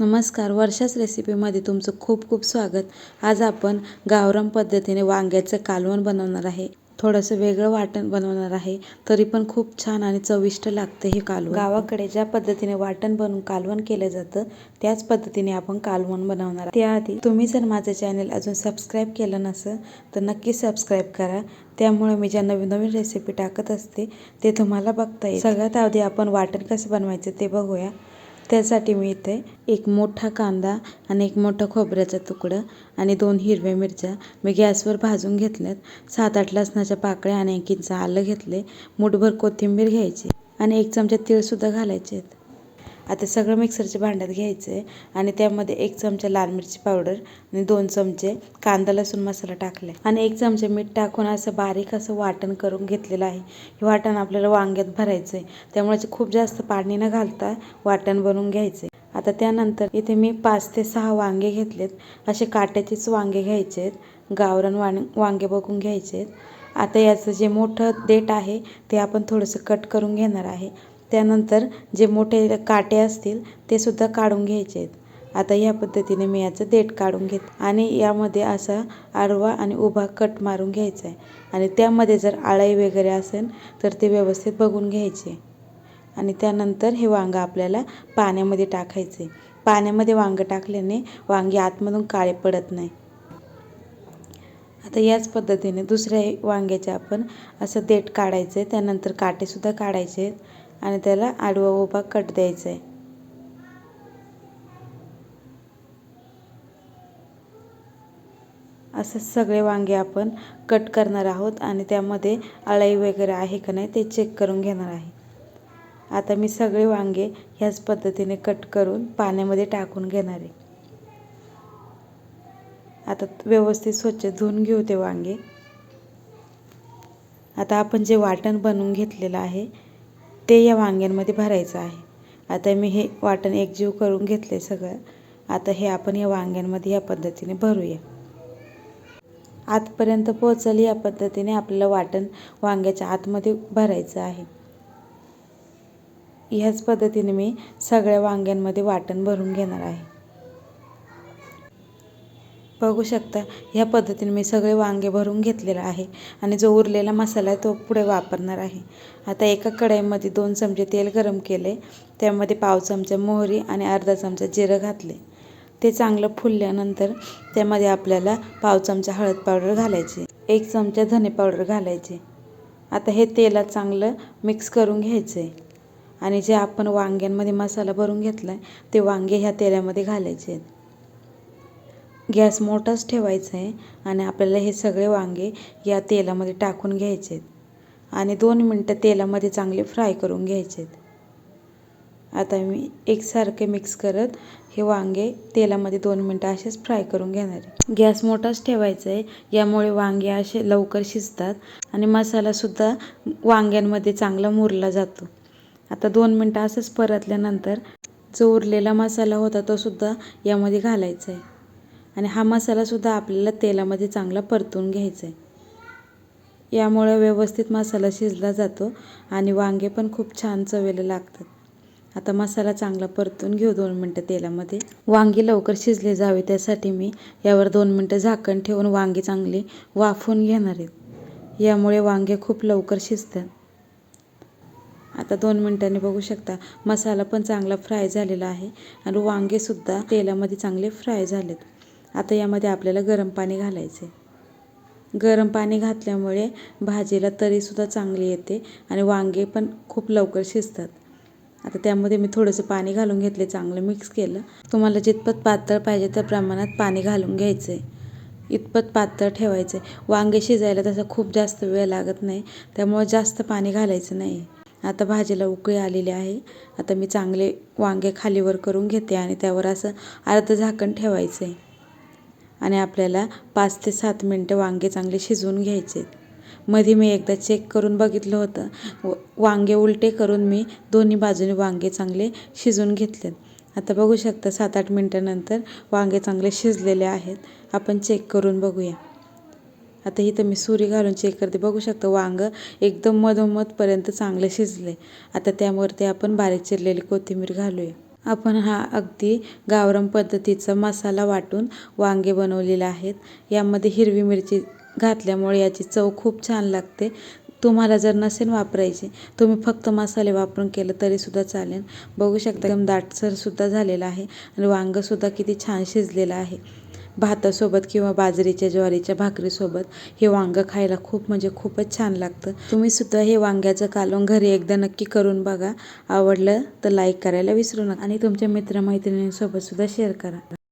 नमस्कार. वर्षाच रेसिपीमध्ये तुमचं खूप खूप स्वागत. आज आपण गावरम पद्धतीने वांग्याचं कालवण बनवणार आहे. थोडंसं वेगळं वाटण बनवणार आहे. तरी पण खूप छान आणि चविष्ट लागतं हे कालवण. गावाकडे ज्या पद्धतीने वाटण बनवून कालवण केलं जातं त्याच पद्धतीने आपण कालवण बनवणार. त्याआधी तुम्ही जर माझं चॅनल अजून सबस्क्राईब केलं नसेल तर नक्की सबस्क्राईब करा. त्यामुळे मी ज्या नवीन नवीन रेसिपी टाकत असते ते तुम्हाला बघता येईल. सगळ्यात आधी आपण वाटण कसं बनवायचं ते बघूया. त्यासाठी मी इथे एक मोठा कांदा आणि एक मोठा खोबऱ्याचा तुकडं आणि दोन हिरव्या मिरच्या मी गॅसवर भाजून घेतल्यात. सात आठ लसणाच्या पाकळ्या आणि एक इंच आलं घेतले. मुठभर कोथिंबीर घ्यायची आणि एक चमचा तीळसुद्धा घालायचे आहेत आता सगळं मिक्सरच्या भांड्यात घ्यायचं आहे आणि त्यामध्ये एक चमचा लाल मिरची पावडर आणि दोन चमचे कांदा लसूण मसाला टाकले आणि एक चमचे मीठ टाकून असं बारीक असं वाटण करून घेतलेलं आहे. हे वाटण आपल्याला वांग्यात भरायचं आहे त्यामुळे खूप जास्त पाणी न घालता वाटण बनवून घ्यायचं आता त्यानंतर इथे मी पाच ते सहा वांगे घेतलेत. असे काट्याचेच वांगे घ्यायचे आहेत गावरान वाण वांगे बघून घ्यायचे आहेत आता याचं जे मोठं देठ आहे ते आपण थोडंसं कट करून घेणार आहे. त्यानंतर जे मोठे काटे असतील ते सुद्धा काढून घ्यायचे आहेत. आता या पद्धतीने मी याचं देठ काढून घेत आणि यामध्ये असा आडवा आणि उभा कट मारून घ्यायचा आहे. आणि त्यामध्ये जर आळाई वगैरे असेल तर ते व्यवस्थित बघून घ्यायचे. आणि त्यानंतर हे वांगं आपल्याला पाण्यामध्ये टाकायचे. पाण्यामध्ये वांगं टाकल्याने वांगी आतमधून काळे पडत नाही. आता याच पद्धतीने दुसऱ्या वांग्याचे आपण असं देठ काढायचं आहे त्यानंतर काटेसुद्धा काढायचे आहेत. आणि त्याला आडवा उभा कट द्यायचा आहे असं सगळे वांगे आपण कट करणार आहोत आणि त्यामध्ये अळाई वगैरे आहे का नाही ते चेक करून घेणार आहे. आता मी सगळे वांगे ह्याच पद्धतीने कट करून पाण्यामध्ये टाकून घेणार आहे. आता व्यवस्थित स्वच्छ धुवून घेऊ ते वांगे. आता आपण जे वाटण बनवून घेतलेलं आहे ते या वांग्यांमध्ये भरायचं आहे. आता मी हे वाटण एकजीव करून घेतले सगळं. आता हे आपण या वांग्यांमध्ये या पद्धतीने भरूया. आतपर्यंत पोचल या पद्धतीने आपल्याला वाटण वांग्याच्या आतमध्ये भरायचं आहे. ह्याच पद्धतीने मी सगळ्या वांग्यांमध्ये वाटण भरून घेणार आहे. बघू शकता ह्या पद्धतीने मी सगळे वांगे भरून घेतलेला आहे आणि जो उरलेला मसाला आहे तो पुढे वापरणार आहे. आता एका कढईमध्ये दोन चमचे तेल गरम केले त्यामध्ये पाव चमचा मोहरी आणि अर्धा चमचा जिरं घातले. ते चांगलं फुलल्यानंतर त्यामध्ये आपल्याला पाव चमचा हळद पावडर घालायची एक चमचा धने पावडर घालायचे. आता हे तेलात चांगलं मिक्स करून घ्यायचं आहे आणि जे आपण वांग्यांमध्ये मसाला भरून घेतला आहे ते वांगे ह्या तेलामध्ये घालायचे. आहेत गॅस मोठाच ठेवायचा आहे आणि आपल्याला हे सगळे वांगे या तेलामध्ये टाकून घ्यायचे आहेत. आणि दोन मिनटं तेलामध्ये चांगले फ्राय करून घ्यायचे आहेत. आता मी एकसारखे मिक्स करत हे वांगे तेलामध्ये दोन मिनटं असेच फ्राय करून घेणार आहे. गॅस मोठाच ठेवायचा आहे. यामुळे वांगे असे लवकर शिजतात आणि मसालासुद्धा वांग्यांमध्ये चांगला मुरला जातो. आता दोन मिनटं असंच परतल्यानंतर जो उरलेला मसाला होता तो सुद्धा यामध्ये घालायचा आहे. आणि हा मसालासुद्धा आपल्याला तेलामध्ये चांगला परतून घ्यायचा आहे यामुळे व्यवस्थित मसाला शिजला जातो आणि वांगे पण खूप छान चवेला लागतात. आता मसाला चांगला परतून घेऊ दोन मिनटं तेलामध्ये. वांगी लवकर शिजले जावे त्यासाठी मी यावर दोन मिनटं झाकण ठेवून वांगी चांगली वाफून घेणार आहेत यामुळे वांगे खूप लवकर शिजतात. आता दोन मिनटांनी बघू शकता मसाला पण चांगला फ्राय झालेला आहे आणि वांगेसुद्धा तेलामध्ये चांगले फ्राय झालेत. आता यामध्ये आपल्याला गरम पाणी घालायचे गरम पाणी घातल्यामुळे भाजीला तरीसुद्धा चांगली येते आणि वांगे पण खूप लवकर शिजतात. आता त्यामध्ये मी थोडंसं पाणी घालून घेतले चांगलं मिक्स केलं. तुम्हाला जितपत पातळ पाहिजे त्या प्रमाणात पाणी घालून घ्यायचं आहे इतपत पातळ ठेवायचं आहे वांगे शिजायला तसं खूप जास्त वेळ लागत नाही त्यामुळे जास्त पाणी घालायचं नाही. आता भाजीला उकळी आलेली आहे. आता मी चांगले वांगे खालीवर करून घेते आणि त्यावर असं अर्ध झाकण ठेवायचं आहे आणि आपल्याला पाच ते सात मिनटं वांगे चांगले शिजवून घ्यायचे. मध्ये मी एकदा चेक करून बघितलं होतं. वांगे उलटे करून मी दोन्ही बाजूने वांगे चांगले शिजवून घेतलेत. आता बघू शकता सात आठ मिनटानंतर वांगे चांगले शिजलेले आहेत. आपण चेक करून बघूया. आता इथं मी सुरी घालून चेक करते. बघू शकता वांगं एकदम मधोमधपर्यंत चांगलं शिजले. आता त्यावरती आपण बारीक चिरलेली कोथिंबीर घालूया. आपण हा अगदी गावरान पद्धतीचा मसाला वाटून वांगे बनवलेले आहेत. यामध्ये हिरवी मिरची घातल्यामुळे याची चव खूप छान लागते. तुम्हाला जर नसेल वापरायची तुम्ही फक्त मसाले वापरून केलं तरीसुद्धा चालेल. बघू शकता एकदम दाटसरसुद्धा झालेला आहे आणि वांगंसुद्धा किती छान शिजलेलं आहे. भातासोबत किंवा बाजरीच्या ज्वारीच्या भाकरीसोबत हे वांगं खायला खूप म्हणजे खूपच छान लागतं. तुम्ही सुद्धा हे वांग्याचं कालवण घरी एकदा नक्की करून बघा. आवडलं तर लाईक करायला विसरू नका. आणि तुमच्या मित्रमैत्रिणींसोबत सुद्धा शेअर करा.